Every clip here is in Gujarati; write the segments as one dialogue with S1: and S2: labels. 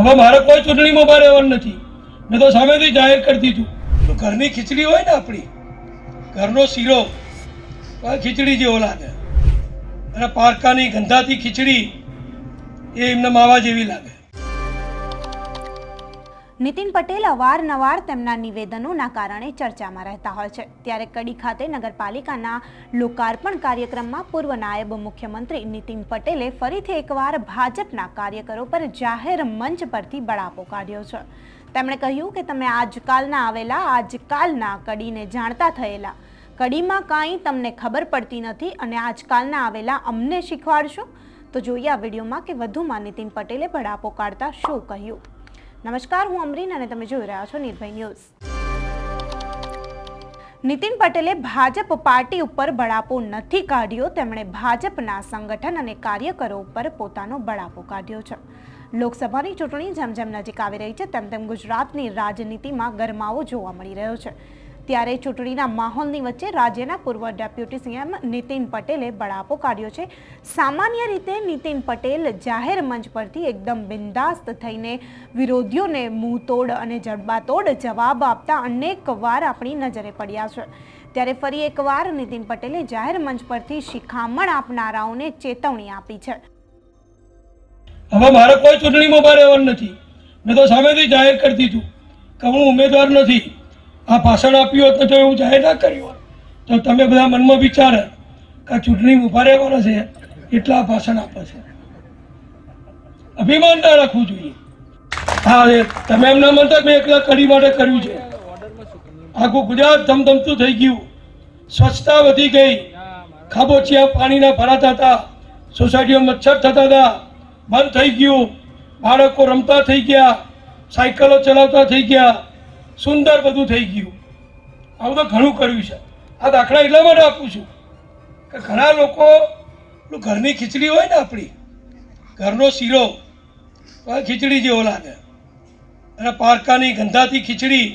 S1: હવે મારે કોઈ ચૂંટણીમાં ઊભા રહેવાનું નથી. મેં તો સામેથી જાહેર કરી દીધું. તો ઘરની ખીચડી હોય ને આપણી, ઘરનો શીરો, તો ખીચડી જેવો લાગે. અને પારકાની ગંધાતી ખીચડી એ એમને માવા જેવી લાગે.
S2: નીતિન પટેલ અવારનવાર તેમના નિવેદનોના કારણે ચર્ચામાં રહેતા હોય છે. ત્યારે કડી ખાતે નગરપાલિકાના લોકાર્પણ કાર્યક્રમમાં પૂર્વ નાયબ મુખ્યમંત્રી નીતિન પટેલે ફરીથી એકવાર ભાજપના કાર્યકરો પર જાહેર મંચ પરથી બળાપો કાઢ્યો છે. તેમણે કહ્યું કે તમે આજકાલના આવેલા, આજકાલના કડીને જાણતા થયેલા. કડીમાં કાંઈ તમને ખબર પડતી નથી અને આજકાલના આવેલા અમને શીખવાડશો? તો જોઈએ આ વિડીયોમાં કે વધુમાં નીતિન પટેલે બળાપો કાઢતા શું કહ્યું? નમસ્કાર, હું અમરીન અને તમે જોઈ રહ્યા છો નિર્ભય ન્યૂઝ. નીતિન પટેલે ભાજપ પાર્ટી ઉપર બળાપો નથી કાઢ્યો, તેમણે ભાજપના સંગઠન અને કાર્યકરો ઉપર પોતાનો બળાપો કાઢ્યો છે. લોકસભાની ચૂંટણી જેમ જેમ નજીક આવી રહી છે, તેમ તેમ ગુજરાતની રાજનીતિમાં ગરમાવો જોવા મળી રહ્યો છે. ત્યારે ચૂંટણીના માહોલની વચ્ચે રાજ્યના પૂર્વ ડેપ્યુટી સીએમ નીતિન પટેલે બળાપો કાઢ્યો છે. સામાન્ય રીતે નીતિન પટેલ જાહેર મંચ પરથી એકદમ બિંદાસ્ત થઈને વિરોધીઓને મુંહતોડ અને જડબાતોડ જવાબ આપતા અનેક વાર આપણી નજરે પડ્યા છે. ત્યારે ફરી એકવાર નીતિન પટેલે જાહેર મંચ પરથી શિખામણ આપનારાઓને ચેતવણી આપી છે.
S1: હવે મારે કોઈ ચૂંટણીમાં ઊભા રહેવાનું નથી. મેં તો સામેથી જાહેર કરી દીધું કે હું ઉમેદવાર નથી. આ ભાષણ આપ્યું હોત તો એવું જાહેર ના કર્યું હોત તો તમે બધા મનમાં વિચારે કે ચૂંટણી ઊભા રહેવાના છે, એટલા ભાષણ આપે છે. અભિમાન ના રાખવું જોઈએ. હા તમે એમ ના માનતા મેં એકલા કડી માટે કર્યું છે. આખું ગુજરાત ધમધમતું થઈ ગયું. સ્વચ્છતા વધી ગઈ. ખાબોચિયા પાણીના ભરાતા હતા. સોસાયટીઓ મચ્છર થતા હતા. બંધ થઈ ગયું. બાળકો રમતા થઈ ગયા. સાયકલો ચલાવતા થઈ ગયા. સુંદર બધું થઈ ગયું. આવું તો ઘણું કર્યું છે. આ દાખલા એટલા માટે આપું છું કે ઘણા લોકો ઘરની ખીચડી હોય ને આપણી, ઘરનો શીરો ખીચડી જેવો લાગે. અને પારકાની ગંધાતી ખીચડી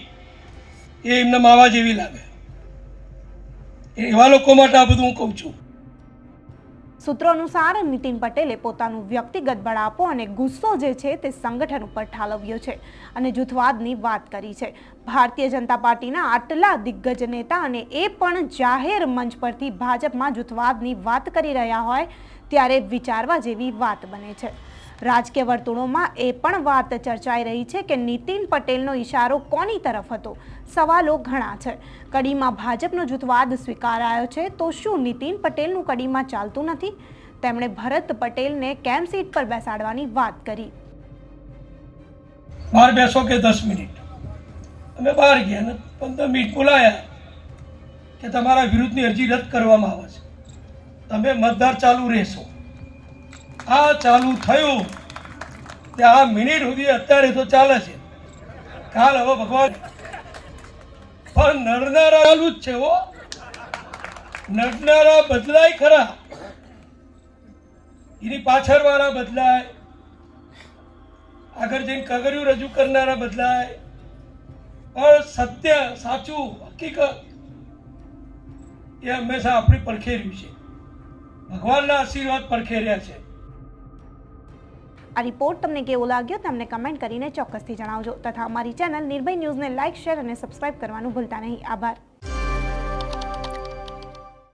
S1: એ એમને માવા જેવી લાગે. એવા લોકો માટે આ બધું હું કહું છું.
S2: સૂત્રો અનુસાર નીતિન પટેલે પોતાનું વ્યક્તિગત બળાપો અને ગુસ્સો જે છે તે સંગઠન ઉપર ઠાલવ્યો છે અને જૂથવાદની વાત કરી છે. ભારતીય જનતા પાર્ટીના આટલા દિગ્ગજ નેતા અને એ પણ જાહેર મંચ પરથી ભાજપમાં જૂથવાદની વાત કરી રહ્યા હોય ત્યારે વિચારવા જેવી વાત બને છે. રાજકીય વર્તુળોમાં એ પણ વાત ચર્ચાઈ રહી છે કે નીતિન પટેલનો ઇશારો કોની તરફ હતો? સવાલો ઘણા છે. કડીમાં ભાજપનો જૂથવાદ સ્વીકારાયો છે તો શું નીતિન પટેલનું કડીમાં ચાલતું નથી? તેમણે ભરત પટેલને કેમ સીટ પર બેસાડવાની વાત કરી?
S1: બહાર બેસો કે દસ મિનિટ? અમે બહાર ગયા પંદર મિનિટ બોલાયા કે તમારા વિરુદ્ધની અરજી રદ કરવામાં આવે છે. તમે મતદાર ચાલુ રહેશો. આ ચાલુ થયું. તે આ મિનિટ સુધી અત્યારે તો ચાલે છે. કાલ હવે ભગવાન પણ નડનારા ચાલુ જ છે હો. નડનારા બદલાય ખરા. એની પાછળ વાળા બદલાય. આગળ જઈને કગર્યું રજૂ કરનારા બદલાય. પણ સત્ય સાચું હકીકત એ હંમેશા આપણી પડખે રહ્યું છે. ભગવાનના આશીર્વાદ પડખે છે.
S2: આ રિપોર્ટ તમને કેવો લાગ્યો તમને કમેન્ટ કરીને ચોક્કસથી જણાવજો. તથા અમારી ચેનલ નિર્ભય ન્યૂઝને લાઇક, શેર અને સબસ્ક્રાઇબ કરવાનું ભૂલતા નહીં. આભાર.